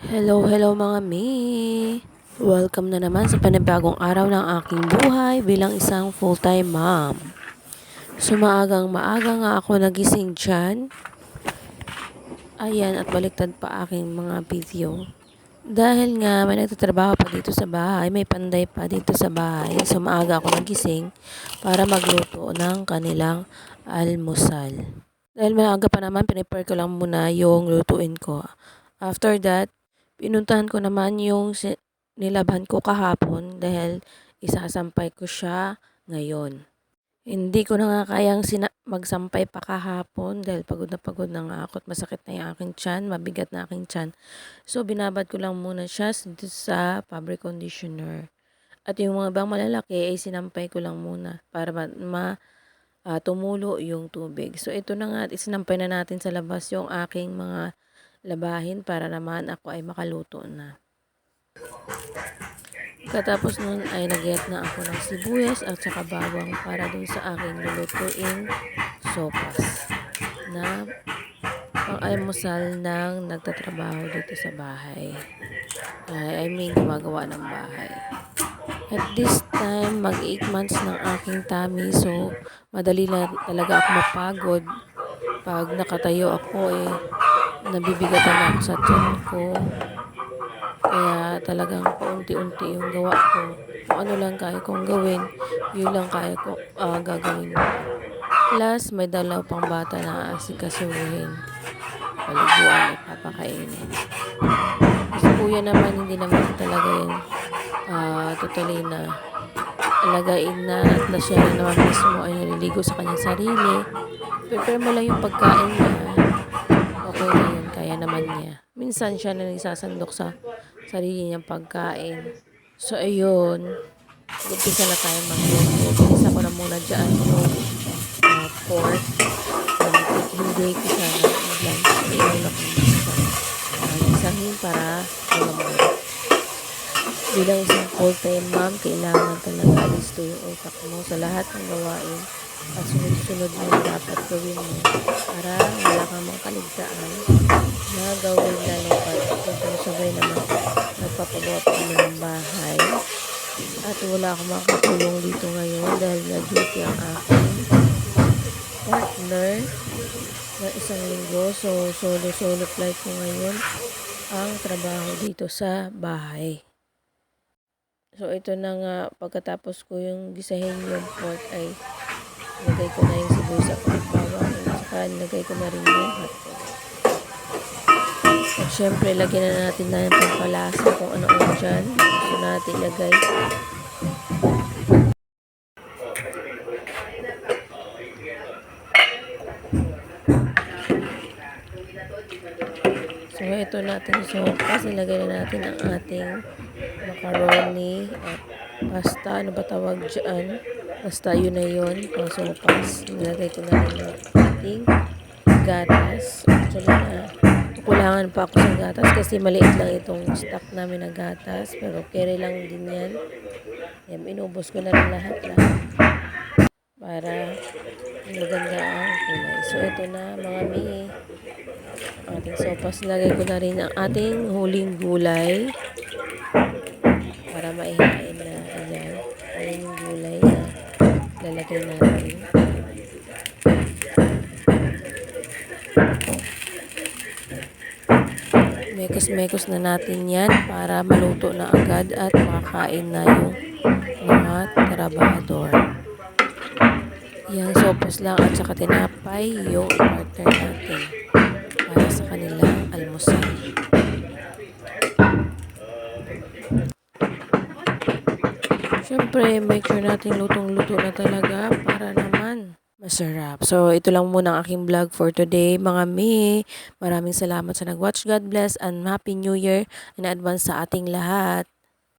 Hello, hello mga mi! Welcome na naman sa panibagong araw ng aking buhay bilang isang full-time mom. Sumaagang maaga nga ako nagising dyan. Ayan, at baliktad pa aking mga video. Dahil nga may nagtatrabaho pa dito sa bahay, may panday pa dito sa bahay. So maaga ako nagising para magluto ng kanilang almusal. Dahil maaga pa naman, pinipare ko lang muna yung lutuin ko. After that, pinuntahan ko naman yung nilabhan ko kahapon dahil isasampay ko siya ngayon. Hindi ko na nga kayang sina- magsampay pa kahapon dahil pagod na pagod na nga ako at masakit na yung aking tiyan, mabigat na aking tiyan. So, binabad ko lang muna siya sa fabric conditioner. At yung mga bang malalaki ay sinampay ko lang muna para ma, ma- ah, tumulo yung tubig. So, ito na nga at isinampay na natin sa labas yung aking mga labahin para naman ako ay makaluto na. Katapos nun ay nagyat na ako ng sibuyas at saka bawang para dun sa aking lulutuin sopas na pang-almusal ng nagtatrabaho dito sa bahay. Ay, I mean, gumagawa ng bahay. At this time, mag 8 months ng aking tummy so madali na talaga ako mapagod. Pag nakatayo ako eh, nabibigatan na ako sa tiyan ko. Kaya talagang paunti-unti yung gawa ko. Kung ano lang kaya kong gawin, yun lang kaya ko ah, gagawin. Plus, may dalaw pang bata na asikasuhin. Paliguan at papakainin. Si kuya naman, hindi naman talaga yun ah, totally na alagain na at na siya na naman mismo ay naliligo sa kanyang sarili. Prepare mo lang yung pagkain niya. Okay na yun, kaya naman niya. Minsan siya na nagsasandok sa sarili niyang pagkain. So, ayun. Umpisa na tayo magluto. Isa ko na muna dyan yung uh, pork. Uh, hindi ko siya na i-blanch. Iyon ako isa. Isahin para malambot. Bilang isang full-time mom, kailangan talaga listo yung utak mo sa lahat ng gawain at sunod-sunod mo yung dapat gawin mo para wala kang makaligtaan na gawin lalo pa kung sabay naman nagpapagawa pa ng bahay. At wala akong makatulong dito ngayon dahil na-duty ang aking partner na isang linggo. So solo-solo flight ko ngayon ang trabaho dito sa bahay. So, ito na nga, pagkatapos ko yung gisahin yung pork ay nilagay ko na yung sibuyas at bawang saka nilagay ko na rin yung hotdog. At syempre, lagyan na natin na yung pampalasa kung ano ang dyan. Gusto natin lagay. So, ito natin yung sopas. Nilagay na natin ang ating macaroni at pasta. Ano ba tawag dyan? Basta yun na yun. Pang sopas. Nilagay ko na rin yung ating gatas. Actually, na kukulangan pa ako sa gatas kasi maliit lang itong stock namin na gatas. Pero carry lang din yan. Yan, inubos ko na rin lahat lahat para maganda ang kulay. So, ito na mga mi ating sopas. Lagay ko na rin ang ating huling gulay para maihain na ayan. Ayan yung gulay na lalagay natin. Mekos-mekos na natin yan para maluto na agad at makakain na yung mga trabahador. Yan, sopas lang at saka tinapay yung partner natin kanilang almusal. Siyempre, make sure natin lutong-luto na talaga para naman masarap. So, ito lang muna ang aking vlog for today. Mga mi, maraming salamat sa nag-watch. God bless and Happy New Year in advance sa ating lahat.